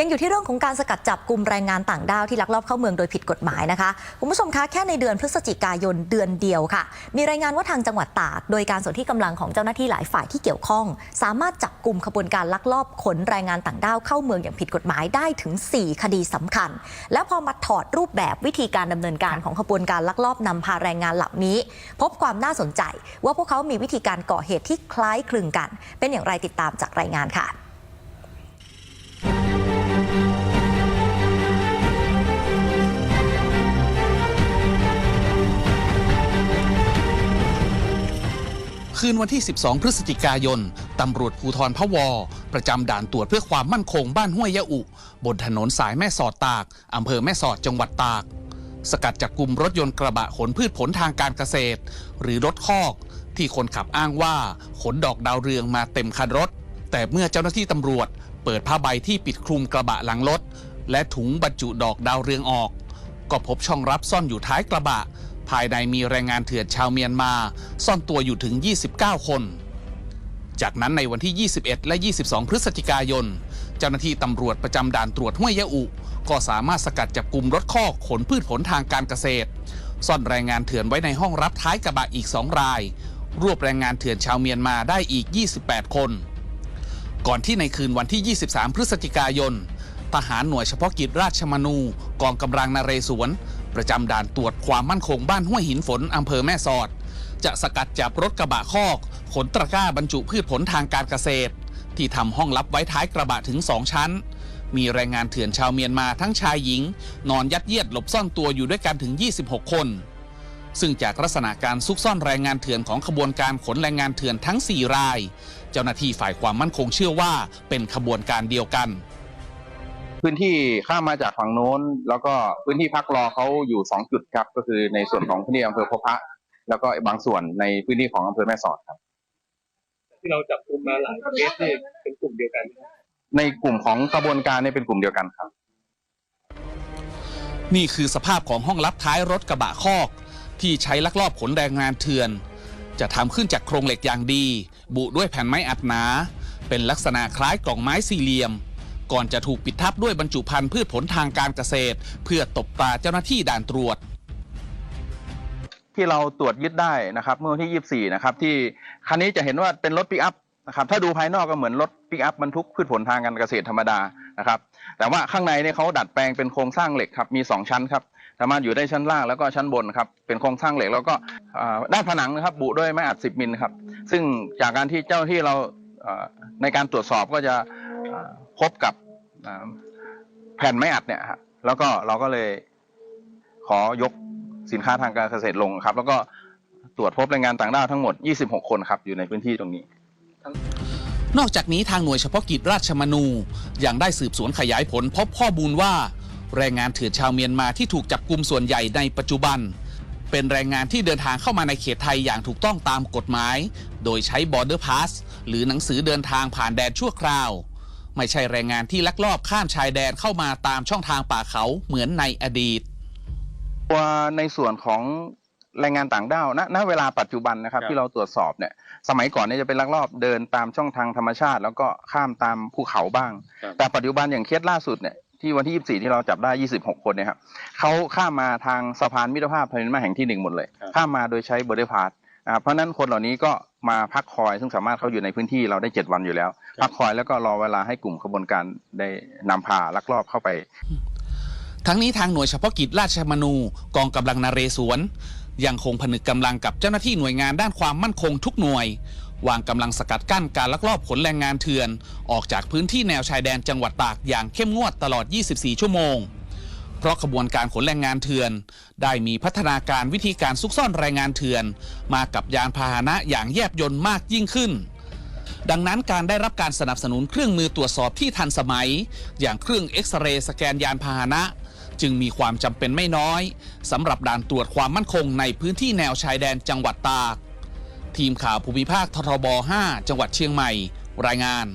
ยังอยู่ที่เรื่องของการสกัดจับกลุ่มแรงงานต่างด้าวที่ลักลอบเข้าเมืองโดยผิดกฎหมายนะคะคุณผู้ชมคะแค่ในเดือนพฤศจิกายนเดือนเดียวค่ะ มีรายงานว่าทางจังหวัดตาก โดยการสนที่กำลังของเจ้าหน้าที่หลายฝ่ายที่เกี่ยวข้อง สามารถจับกลุ่มขบวนการลักลอบขนแรงงานต่างด้าวเข้าเมืองอย่างผิดกฎหมายได้ถึง 4 คดีสำคัญ แล้วพอมาถอดรูปแบบวิธีการดำเนินการของขบวนการลักลอบนำพาแรงงานเหล่านี้ พบความน่าสนใจ ว่าพวกเขามีวิธีการก่อเหตุที่คล้ายคลึงกัน เป็นอย่างไรติดตามจากรายงานค่ะ คืนวันที่ 12 พฤศจิกายน ตำรวจภูธรพะวอ ประจำด่านตรวจเพื่อความมั่นคงบ้านห้วยยะอุ บนถนนสายแม่สอดตาก อำเภอแม่สอดจังหวัดตาก สกัดจับกลุ่มรถยนต์กระบะขนพืชผลทางการเกษตร หรือรถคอก ที่คนขับอ้างว่าขนดอกดาวเรืองมาเต็มคันรถ แต่เมื่อเจ้าหน้าที่ตำรวจ เปิดผ้าใบที่ปิดคลุมกระบะหลังรถ และถุงบรรจุดอกดาวเรืองออก ก็พบช่องรับซ่อนอยู่ท้ายกระบะ ภายในมีแรงงานเถื่อนชาวเมียนมา ซ่อนตัวอยู่ถึง 29 คน จากนั้นในวันที่ 21 และ 22 พฤศจิกายน เจ้าหน้าที่ตำรวจประจำด่านตรวจห้วยยะอุ ก็สามารถสกัดจับกลุ่มรถคอกขนพืชผลทางการเกษตร ซ่อนแรงงานเถื่อนไว้ในห้องรับท้ายกระบะอีก 2 ราย รวบแรงงานเถื่อนชาวเมียนมาได้อีก 28 คน ก่อนที่ในคืนวันที่ 23 พฤศจิกายนทหารหน่วยเฉพาะกิจราชมนู กองกำลังนาเรศวร ประจำด่านตรวจความมั่นคงบ้านห้วยหินฝนอำเภอแม่สอด จะสกัดจับรถกระบะคอกขนตะกร้าบรรจุพืชผลทางการเกษตร ที่ทำห้องลับไว้ท้ายกระบะถึง2ชั้น มีแรงงานเถื่อนชาวเมียนมาทั้งชายหญิง นอนยัดเยียดหลบซ่อนตัวอยู่ด้วยกันถึง 26 คน ซึ่งจากลักษณะการซุกซ่อนแรงงานเถื่อนของขบวนการขนแรงงานเถื่อนทั้ง 4 ราย เจ้าหน้าที่ฝ่ายความมั่นคงเชื่อว่าเป็นขบวนการเดียวกัน พื้นที่ข้ามมาจากฝั่งโน้น แล้วก็พื้นที่พักรอเขาอยู่สองจุดครับ ก็คือในส่วนของพื้นที่อำเภอพบพระแล้วก็บางส่วนในพื้นที่ของอำเภอแม่สอดครับ ที่เราจับกลุ่มมาหลายเคสนี่เป็นกลุ่มเดียวกันในกลุ่มของกระบวนการเนี่ยเป็นกลุ่มเดียวกันครับ นี่คือสภาพของห้องลับท้ายรถกระบะคอก ที่ใช้ลักลอบขนแรงงานเถื่อน จะทำขึ้นจากโครงเหล็กอย่างดี บุด้วยแผ่นไม้อัดหนา เป็นลักษณะคล้ายกล่องไม้สี่เหลี่ยม ก่อนจะถูกปิดทับด้วยบรรจุภัณฑ์พืชผลทางการเกษตร เพื่อตบตาเจ้าหน้าที่ด่านตรวจ ที่เราตรวจยึดได้นะครับเมื่อวันที่ 24 นะครับ ที่คันนี้จะเห็นว่าเป็นรถปิกอัพนะครับถ้าดูภายนอกก็เหมือนรถปิกอัพบรรทุกพืชผลทางการเกษตรธรรมดานะครับ แต่ว่าข้างในเนี่ยเขาดัดแปลงเป็นโครงสร้างเหล็กครับมี 2 ชั้นครับสามารถอยู่ได้ชั้นล่างแล้วก็ชั้นบนครับเป็นโครงสร้างเหล็กแล้วก็ด้านผนังนะครับบุด้วยไม้อัด 10 มิลครับซึ่งจากการที่เจ้าที่เราในการตรวจสอบก็จะ พบกับแผ่นไม้อัดเนี่ยฮะแล้วก็เราก็เลยขอยกสินค้าทางการเกษตรลงครับ แล้วก็ตรวจพบแรงงานต่างด้าวทั้งหมด 26 คนครับ อยู่ในพื้นที่ตรงนี้ นอกจากนี้ทางหน่วยเฉพาะกิจราชมนูยังได้สืบสวนขยายผลพบข้อมูลว่า แรงงานเถื่อนชาวเมียนมาที่ถูกจับกลุ่มส่วนใหญ่ในปัจจุบัน เป็นแรงงานที่เดินทางเข้ามาในเขตไทยอย่างถูกต้องตามกฎหมาย โดยใช้ border pass หรือหนังสือเดินทางผ่านแดนชั่วคราว ไม่ใช่แรงงานที่ลักลอบข้ามชายแดนเข้ามาตามช่องทางป่าเขาเหมือนในอดีตตัวในส่วนของแรงงานต่างด้าวณณเวลาปัจจุบันนะครับครับ ที่เราตรวจสอบเนี่ย สมัยก่อนเนี่ยจะเป็นลักลอบเดินตามช่องทางธรรมชาติ แล้วก็ข้ามตามภูเขาบ้างครับแต่ปัจจุบันอย่างเคสล่าสุดเนี่ยที่วันที่ 24 ที่เราจับได้ 26 คนเนี่ยครับเขาข้ามมาทางสะพานมิตรภาพพนิมาแห่งที่หนึ่งหมดเลย ข้ามมาโดยใช้เบอร์เดพาส นะครับเพราะฉะนั้นคนเหล่านี้ก็มาพักคอยซึ่งสามารถเขาอยู่ในพื้นที่เราได้ 7 วันอยู่แล้ว พักคอยแล้วก็รอเวลาให้กลุ่มขบวนการได้นำพาลักลอบเข้าไป ทั้งนี้ทางหน่วยเฉพาะกิจราชมนูกองกำลังนาเรศวรยังคงผนึกกำลังกับเจ้าหน้าที่หน่วยงานด้านความมั่นคงทุกหน่วย วางกำลังสกัดกั้นการลักลอบขนแรงงานเถื่อน ออกจากพื้นที่แนวชายแดนจังหวัดตากอย่างเข้มงวดตลอด 24 ชั่วโมง เพราะขบวนการขนแรงงานเถื่อน ได้มีพัฒนาการวิธีการซุกซ่อนแรงงานเถื่อน มากับยานพาหนะอย่างแยบยลมากยิ่งขึ้น ดังนั้นการได้รับการสนับสนุนเครื่องมือตรวจสอบที่ทันสมัย อย่างเครื่องเอ็กซเรย์สแกนยานพาหนะ จึงมีความจำเป็นไม่น้อยสำหรับด่านตรวจความมั่นคงในพื้นที่แนวชายแดนจังหวัดตาก ทีมข่าวภูมิภาคททบ 5 จังหวัดเชียงใหม่ รายงาน